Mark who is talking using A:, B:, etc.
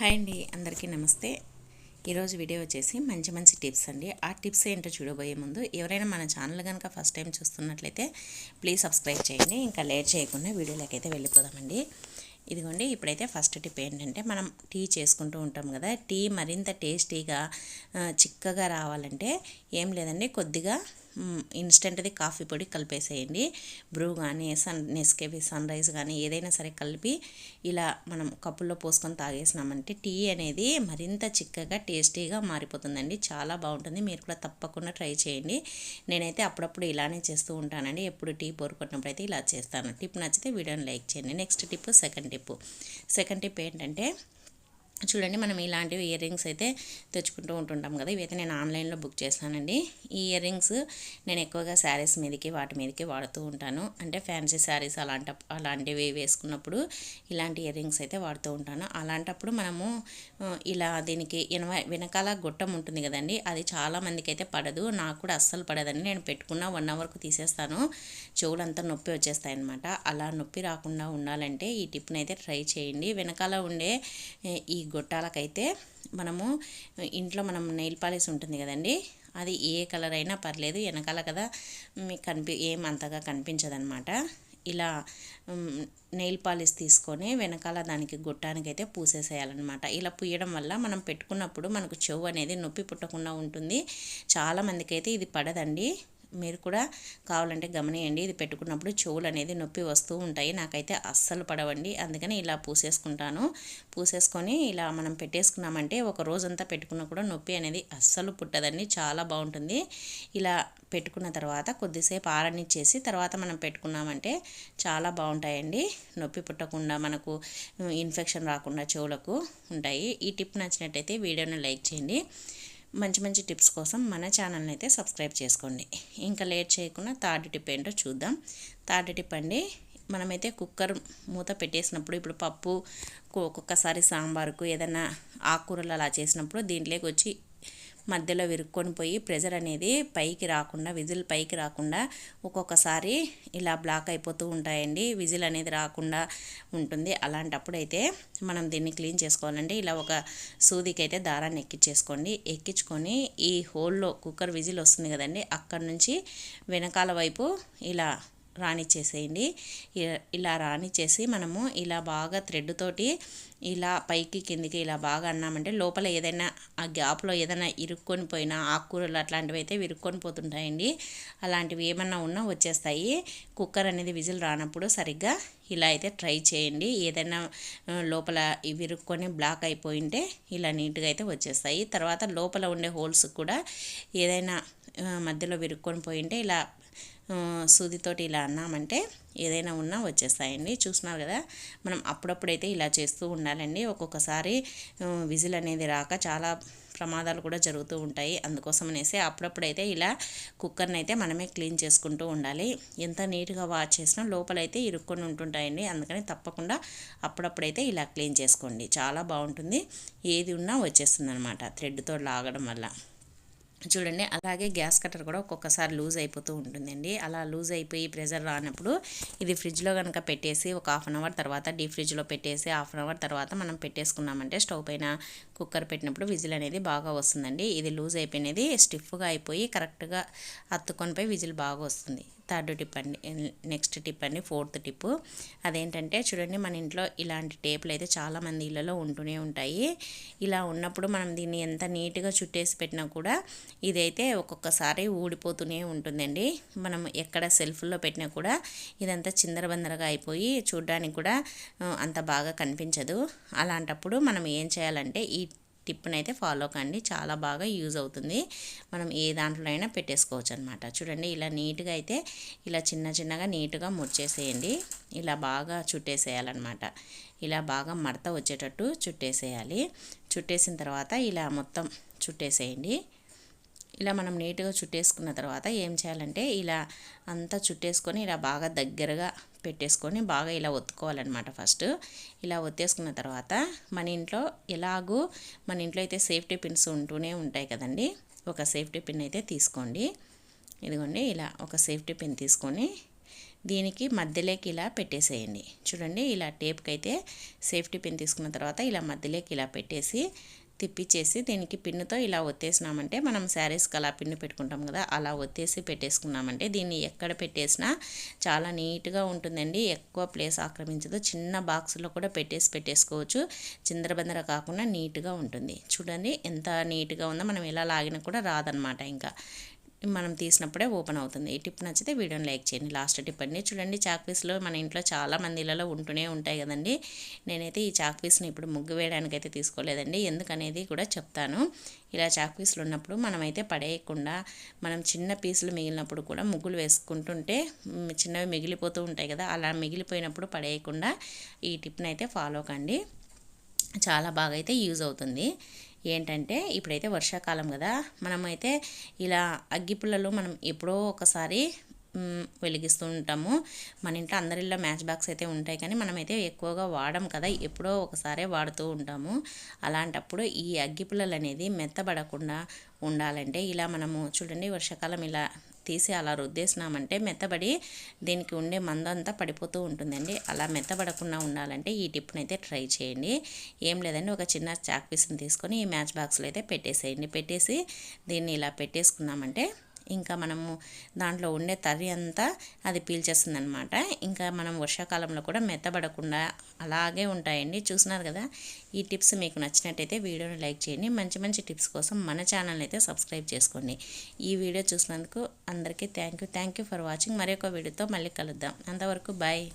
A: Hi అండి అందరికీ నమస్తే. ఈరోజు వీడియో వచ్చేసి మంచి మంచి టిప్స్ అండి. ఆ టిప్స్ ఏంటో చూడబోయే ముందు ఎవరైనా మన ఛానల్ కనుక ఫస్ట్ టైం చూస్తున్నట్లయితే ప్లీజ్ సబ్స్క్రైబ్ చేయండి. ఇంకా లేట్ చేయకుండా వీడియోలోకి అయితే వెళ్ళిపోదామండి. ఇదిగోండి ఇప్పుడైతే ఫస్ట్ టిప్ ఏంటంటే మనం టీ చేసుకుంటూ ఉంటాం కదా టీ మరింత టేస్టీగా చిక్కగా రావాలంటే ఏం లేదండి కొద్దిగా ఇన్స్టెంట్ది కాఫీ పొడి కలిపేసేయండి. బ్రూ కానీ సన్ నెస్కేఫీ సన్ రైజ్ కానీ ఏదైనా సరే కలిపి ఇలా మనం కప్పుల్లో పోసుకొని తాగేసినామంటే టీ అనేది మరింత చిక్కగా టేస్టీగా మారిపోతుందండి. చాలా బాగుంటుంది. మీరు కూడా తప్పకుండా ట్రై చేయండి. నేనైతే అప్పుడప్పుడు ఇలానే చేస్తూ ఉంటానండి. ఎప్పుడు టీ పోరుకున్నప్పుడు అయితే ఇలా చేస్తాను. టిప్ నచ్చితే వీడియోని లైక్ చేయండి. Next tip second tip. Second tip ఏంటంటే చూడండి మనం ఇలాంటివి ఇయర్ రింగ్స్ అయితే తెచ్చుకుంటూ ఉంటుంటాం కదా. ఇవైతే నేను ఆన్లైన్లో బుక్ చేస్తానండి. ఈ ఇయర్ రింగ్స్ నేను ఎక్కువగా శారీస్ మీదకి వాటి మీదకి వాడుతూ ఉంటాను. అంటే ఫ్యాన్సీ శారీస్ అలాంటి అలాంటివి వేసుకున్నప్పుడు ఇలాంటి ఇయర్ రింగ్స్ అయితే వాడుతూ ఉంటాను. అలాంటప్పుడు మనము ఇలా దీనికి ఎనవ వెనకాల గొట్టం ఉంటుంది కదండి అది చాలా మందికి అయితే పడదు. నాకు కూడా అస్సలు పడదండి. నేను పెట్టుకున్న వన్ అవర్కు తీసేస్తాను. చెవులంతా నొప్పి వచ్చేస్తాయి అనమాట అలా నొప్పి రాకుండా ఉండాలంటే ఈ టిప్ని అయితే ట్రై చేయండి. వెనకాల ఉండే ఈ గొట్టాలకైతే మనము ఇంట్లో మనం నెయిల్ పాలిష్ ఉంటుంది కదండి అది ఏ కలర్ అయినా పర్లేదు వెనకాల కదా మీకు కనిపి ఏం అంతగా కనిపించదనమాట ఇలా నెయిల్ పాలిష్ తీసుకొని వెనకాల దానికి గొట్టానికి అయితే పూసేసేయాలన్నమాట. ఇలా పూయడం వల్ల మనం పెట్టుకున్నప్పుడు మనకు చెవు అనేది నొప్పి పుట్టకుండా ఉంటుంది. చాలామందికి అయితే ఇది పడదండి. మీరు కూడా కావాలంటే గమనియండి. ఇది పెట్టుకున్నప్పుడు చెవులు అనేది నొప్పి వస్తూ ఉంటాయి. నాకైతే అస్సలు పడవండి. అందుకని ఇలా పూసేసుకుంటాను. పూసేసుకొని ఇలా మనం పెట్టేసుకున్నామంటే ఒక రోజంతా పెట్టుకున్నా కూడా నొప్పి అనేది అస్సలు పుట్టదండి. చాలా బాగుంటుంది. ఇలా పెట్టుకున్న తర్వాత కొద్దిసేపు ఆరనిచ్చేసి తర్వాత మనం పెట్టుకున్నామంటే చాలా బాగుంటాయండి. నొప్పి పుట్టకుండా మనకు ఇన్ఫెక్షన్ రాకుండా చెవులకు ఉంటాయి. ఈ టిప్ నచ్చినట్టయితే వీడియోని లైక్ చేయండి. మంచి మంచి టిప్స్ కోసం మన ఛానల్ని అయితే సబ్స్క్రైబ్ చేసుకోండి. ఇంకా లేట్ చేయకుండా థర్డ్ టిప్ ఏంటో చూద్దాం. థర్డ్ టిప్ అండి మనమైతే కుక్కర్ మూత పెట్టేసినప్పుడు ఇప్పుడు పప్పు ఒక్కొక్కసారి సాంబార్కు ఏదైనా ఆకుకూరలు అలా చేసినప్పుడు దీంట్లోకి వచ్చి మధ్యలో విరుక్కొని పోయి ప్రెజర్ అనేది పైకి రాకుండా విజిల్ పైకి రాకుండా ఒక్కొక్కసారి ఇలా బ్లాక్ అయిపోతూ ఉంటాయండి. విజిల్ అనేది రాకుండా ఉంటుంది. అలాంటప్పుడు అయితే మనం దీన్ని క్లీన్ చేసుకోవాలండి. ఇలా ఒక సూదికి అయితే దారాన్ని ఎక్కించేసుకోండి ఎక్కించుకొని ఈ హోల్లో కుక్కర్ విజిల్ వస్తుంది కదండి అక్కడ నుంచి వెనకాల వైపు ఇలా రానిచ్చేసేయండి. ఇలా రానిచ్చేసి మనము ఇలా బాగా థ్రెడ్ తోటి ఇలా పైకి కిందికి ఇలా బాగా అన్నామంటే లోపల ఏదైనా ఆ గ్యాప్లో ఏదైనా ఇరుక్కొని పోయినా ఆకుకూరలు అట్లాంటివి అయితే విరుక్కొని పోతుంటాయండి. అలాంటివి ఏమన్నా ఉన్నా వచ్చేస్తాయి. కుక్కర్ అనేది విజిల్ రానప్పుడు సరిగ్గా ఇలా అయితే ట్రై చేయండి. ఏదైనా లోపల విరుక్కొని బ్లాక్ అయిపోయింటే ఇలా నీట్గా అయితే వచ్చేస్తాయి. తర్వాత లోపల ఉండే హోల్స్ కూడా ఏదైనా మధ్యలో విరుక్కొని పోయింటే ఇలా సూదితోటి ఇలా అన్నామంటే ఏదైనా ఉన్నా వచ్చేస్తాయండి. చూసినారు కదా మనం అప్పుడప్పుడైతే ఇలా చేస్తూ ఉండాలండి. ఒక్కొక్కసారి విజిల్ అనేది రాక చాలా ప్రమాదాలు కూడా జరుగుతూ ఉంటాయి. అందుకోసం అనేసి అప్పుడప్పుడైతే ఇలా కుక్కర్ని అయితే మనమే క్లీన్ చేసుకుంటూ ఉండాలి. ఎంత నీట్గా వాష్ చేసినా లోపలైతే ఇరుక్కొని ఉంటుంటాయండి. అందుకని తప్పకుండా అప్పుడప్పుడైతే ఇలా క్లీన్ చేసుకోండి. చాలా బాగుంటుంది. ఏది ఉన్నా వచ్చేస్తుంది అనమాట థ్రెడ్తో లాగడం వల్ల. చూడండి అలాగే గ్యాస్ కట్టర్ కూడా ఒక్కొక్కసారి లూజ్ అయిపోతూ ఉంటుందండి. అలా లూజ్ అయిపోయి ప్రెజర్ రానప్పుడు ఇది ఫ్రిడ్జ్లో కనుక పెట్టేసి ఒక హాఫ్ అన్ అవర్ తర్వాత డీప్ ఫ్రిడ్జ్లో పెట్టేసి హాఫ్ అన్ అవర్ తర్వాత మనం పెట్టేసుకున్నామంటే స్టవ్ పైన కుక్కర్ పెట్టినప్పుడు విజిల్ అనేది బాగా వస్తుందండి. ఇది లూజ్ అయిపోయినది స్టిఫ్గా అయిపోయి కరెక్ట్గా అత్తుకొని పోయి విజిల్ బాగా వస్తుంది. థర్డ్ టిప్ అండి నెక్స్ట్ టిప్ అండి ఫోర్త్ టిప్. అదేంటంటే చూడండి మన ఇంట్లో ఇలాంటి టేపులు అయితే చాలామంది ఇళ్ళలో ఉంటూనే ఉంటాయి. ఇలా ఉన్నప్పుడు మనం దీన్ని ఎంత నీట్గా చుట్టేసి పెట్టినా కూడా ఇదైతే ఒక్కొక్కసారి ఊడిపోతూనే ఉంటుందండి. మనం ఎక్కడ సెల్ఫ్లో పెట్టినా కూడా ఇదంతా చిందరబందరగా అయిపోయి చూడ్డానికి కూడా అంత బాగా కనిపించదు. అలాంటప్పుడు మనం ఏం చేయాలంటే ఈ టిప్ని అయితే ఫాలో కండి. చాలా బాగా యూజ్ అవుతుంది. మనం ఏ దాంట్లో అయినా పెట్టేసుకోవచ్చు అనమాట చూడండి ఇలా నీట్గా అయితే ఇలా చిన్న చిన్నగా నీట్గా ముచ్చేసేయండి ఇలా బాగా చుట్టేసేయాలన్నమాట. ఇలా బాగా మడత వచ్చేటట్టు చుట్టేసేయాలి. చుట్టేసిన తర్వాత ఇలా మొత్తం చుట్టేసేయండి. ఇలా మనం నీట్గా చుట్టేసుకున్న తర్వాత ఏం చేయాలంటే ఇలా అంతా చుట్టేసుకొని ఇలా బాగా దగ్గరగా పెట్టేసుకొని బాగా ఇలా ఒత్తుకోవాలన్నమాట ఫస్ట్. ఇలా ఒత్తేసుకున్న తర్వాత మన ఇంట్లో ఎలాగూ మన ఇంట్లో అయితే సేఫ్టీ పిన్స్ ఉంటూనే ఉంటాయి కదండి. ఒక సేఫ్టీ పిన్ అయితే తీసుకోండి. ఇదిగోండి ఇలా ఒక సేఫ్టీ పిన్ తీసుకొని దీనికి మధ్యలోకి ఇలా పెట్టేసేయండి. చూడండి ఇలా టేప్కి అయితే సేఫ్టీ పిన్ తీసుకున్న తర్వాత ఇలా మధ్యలోకి ఇలా పెట్టేసి తిప్పిచ్చేసి దీనికి పిన్నుతో ఇలా ఒత్తేసినామంటే మనం శారీస్కి అలా పిన్ను పెట్టుకుంటాం కదా అలా ఒత్తేసి పెట్టేసుకున్నామంటే దీన్ని ఎక్కడ పెట్టేసినా చాలా నీట్గా ఉంటుందండి. ఎక్కువ ప్లేస్ ఆక్రమించదు. చిన్న బాక్స్లో కూడా పెట్టేసి పెట్టేసుకోవచ్చు. చిందరబందర కాకుండా నీట్గా ఉంటుంది. చూడండి ఎంత నీట్గా ఉందో మనం ఎలా లాగినా కూడా రాదనమాట ఇంకా. మనం తీసినప్పుడే ఓపెన్ అవుతుంది. ఈ టిప్ నచ్చితే వీడియోని లైక్ చేయండి. లాస్ట్ టిప్ అండి. చూడండి చాక్ పీస్లో మన ఇంట్లో చాలా మంది ఇళ్ళలో ఉంటూనే ఉంటాయి కదండి. నేనైతే ఈ చాక్ పీస్ని ఇప్పుడు ముగ్గు వేయడానికి అయితే తీసుకోలేదండి. ఎందుకనేది కూడా చెప్తాను. ఇలా చాక్ పీసులు ఉన్నప్పుడు మనమైతే పడేయకుండా మనం చిన్న పీసులు మిగిలినప్పుడు కూడా ముగ్గులు వేసుకుంటుంటే చిన్నవి మిగిలిపోతూ ఉంటాయి కదా అలా మిగిలిపోయినప్పుడు పడేయకుండా ఈ టిప్ని అయితే ఫాలో కండి. చాలా బాగా అయితే యూజ్ అవుతుంది. ఏంటంటే ఇప్పుడైతే వర్షాకాలం కదా మనమైతే ఇలా అగ్గిపుల్లలు మనం ఎప్పుడో ఒకసారి వెలిగిస్తూ ఉంటాము. మన ఇంట్లో అందరిలో మ్యాచ్ బాక్స్ అయితే ఉంటాయి కానీ మనమైతే ఎక్కువగా వాడం కదా ఎప్పుడో ఒకసారే వాడుతూ ఉంటాము. అలాంటప్పుడు ఈ అగ్గిపుల్లలు అనేది మెత్తబడకుండా ఉండాలంటే ఇలా మనము చూడండి వర్షాకాలం ఇలా తీసి అలా రుద్దేసినామంటే మెత్తబడి దీనికి ఉండే మందంతా పడిపోతూ ఉంటుందండి. అలా మెత్తబడకుండా ఉండాలంటే ఈ టిప్ని అయితే ట్రై చేయండి. ఏం లేదండి ఒక చిన్న చాక్ పీస్ని తీసుకొని ఈ మ్యాచ్ బాక్స్లో అయితే పెట్టేసేయండి. పెట్టేసి దీన్ని ఇలా పెట్టేసుకున్నామంటే ఇంకా మనము దాంట్లో ఉండే తరి అంతా అది పీల్చేస్తుంది అనమాట ఇంకా మనం వర్షాకాలంలో కూడా మెత్తబడకుండా అలాగే ఉంటాయండి. చూసినారు కదా? ఈ టిప్స్ మీకు నచ్చినట్టయితే వీడియోని లైక్ చేయండి. మంచి మంచి టిప్స్ కోసం మన ఛానల్ని అయితే సబ్స్క్రైబ్ చేసుకోండి. ఈ వీడియో చూసినందుకు అందరికీ thank you. Thank you for watching. మరొక వీడియోతో మళ్ళీ కలుద్దాం. అంతవరకు బాయ్.